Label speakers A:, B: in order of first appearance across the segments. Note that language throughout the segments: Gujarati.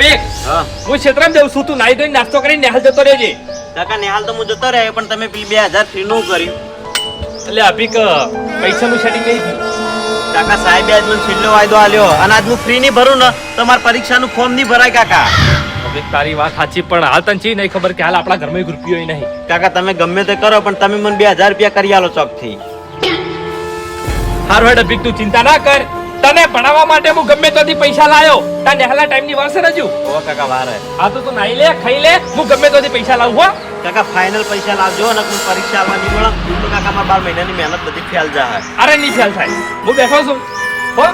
A: અભિક
B: હું.
A: ક્ષેત્રમાં જઉં છું તું નાઈ ધોઈને નાસ્તો કરીને નેહાલ જતો રહેજે.
B: કાકા નેહાલ તો હું જતો રહે પણ તમે પેલી બે હજાર ફી નું કર્યું.
A: એટલે અભિક પૈસાનું સેટિંગ નહીં થયું
B: કાકા સાહેબ આજ મને છેલ્લો વાયદો આલ્યો. અને આજ હું ફ્રી નહીં ભરું ને તો મારા પરીક્ષાનું ફોર્મ નહીં ભરાય કાકા.
A: અભિક તારી વાત સાચી પણ હાલ તને ચી નહીં ખબર કે હાલ આપણા ઘરમાં એક રૂપિયો નહીં.
B: કાકા તમે ગમે તે કરો પણ તમે મને બે હજાર રૂપિયા કરી આલો ચોકથી.
A: હારું હેડ અભિક તું ચિંતા ના કર. તને ભણાવવા માટે હું ગમે ત્યાંથી પૈસા લાયો. તાર નેહાલા ટાઈમની વાર છે રજુ.
B: ઓ કાકા વાર. હે.
A: આ તો તું નાઈ લે ખાઈ લે હું ગમે ત્યાંથી પૈસા લાવું હો.
B: કાકા ફાઇનલ પૈસા લાવજો અને કોઈ પરીક્ષા આવવા નહીં મળે તો કાકા મારા બાર મહિનાની મહેનત બધી ફેલ જાય
A: અરે નહીં ખ્યાલ થાય. હું બેઠો છું. હો.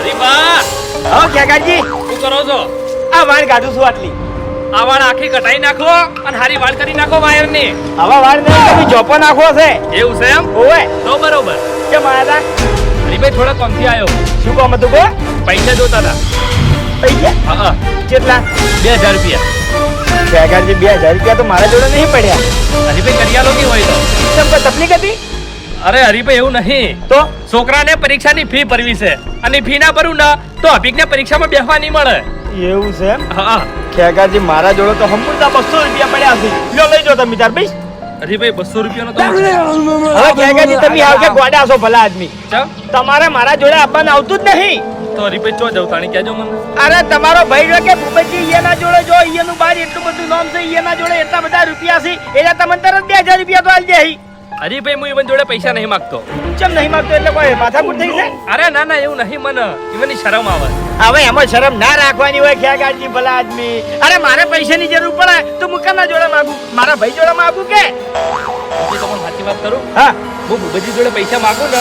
A: હરીબા
B: હા કાકાજી
A: શું કરો છો?
B: આ વાણ કાઢું છું આટલી.
A: આ વાળ આખી કટાઈ નાખો અને હારી વાળ કરી નાખો વાયરની
B: આવા વાળ નહીં તમે જોપો નાખો છે
A: એવું છે એમ?
B: ઓવે
A: તો બરોબર.
B: કેમ આયા
A: હરીભાઈ થોડા કોમથી આવ્યો
B: શું કામ હતું કો?
A: પૈસા જોતા હતા.
B: પૈસા?
A: હા
B: કેટલા?
A: બે હજાર રૂપિયા.
B: કાકાજી બે હજાર રૂપિયા તો મારા જોડે નહીં પડ્યા.
A: હરીભાઈ કરિયાલો નહીં હોય તો.
B: કોઈ તકલીફ હતી?
A: અરે હરીભાઈ એવું નહીં.
B: તો?
A: છોકરાને પરીક્ષાની ફી ભરવી છે. અને ફી ના ભરું ને તો અભિકને પરીક્ષામાં બેસવા નહીં મળે.
B: એવું છે એમ?
A: હા.
B: ખેગાજી મારા જોડે તો હમણાં બસો રૂપિયા પડ્યા છે. લો લઈ જાઓ તમે તાર ભાઈ
A: હરીભાઈ બસો રૂપિયાનો તો
B: હવે ખેગાજી તમે આવ કે ગોડા છો ભલા આદમી. તમારે મારા જોડે આપવાનું આવતું જ નહીં.
A: તો હરીભાઈ ચો જાવ તાણી કહેજો મને.
B: અરે તમારો ભાઈ જો કે ભૂપેજી ઈયાના જોડે જો ઈયાનું બાર એટલું બધું નામ છે ઈયાના જોડે એટલા બધા રૂપિયા છે. એટલે તમને તરત બે હજાર રૂપિયા તો આલી દે
A: હરીભાઈ હું ઇવન જોડે પૈસા નહીં માંગતો.
B: ચમ નહીં માંગતો? એટલે કોઈ માથાકૂટ થઈ છે
A: અરે ના ના એવું નહીં મને. ઇવન શરમ આવે.
B: હવે એમાં શરમ ના રાખવાની હોય ખેગાજી ભલા આદમી? અરે મારે પૈસાની જરૂર પડે તો હું કના જોડે માંગુ? મારા ભાઈ જોડે માગું કે?
A: તમને સાચી વાત કરું.
B: હા.
A: હું ભૂપતજી જોડે પૈસા માંગુ ને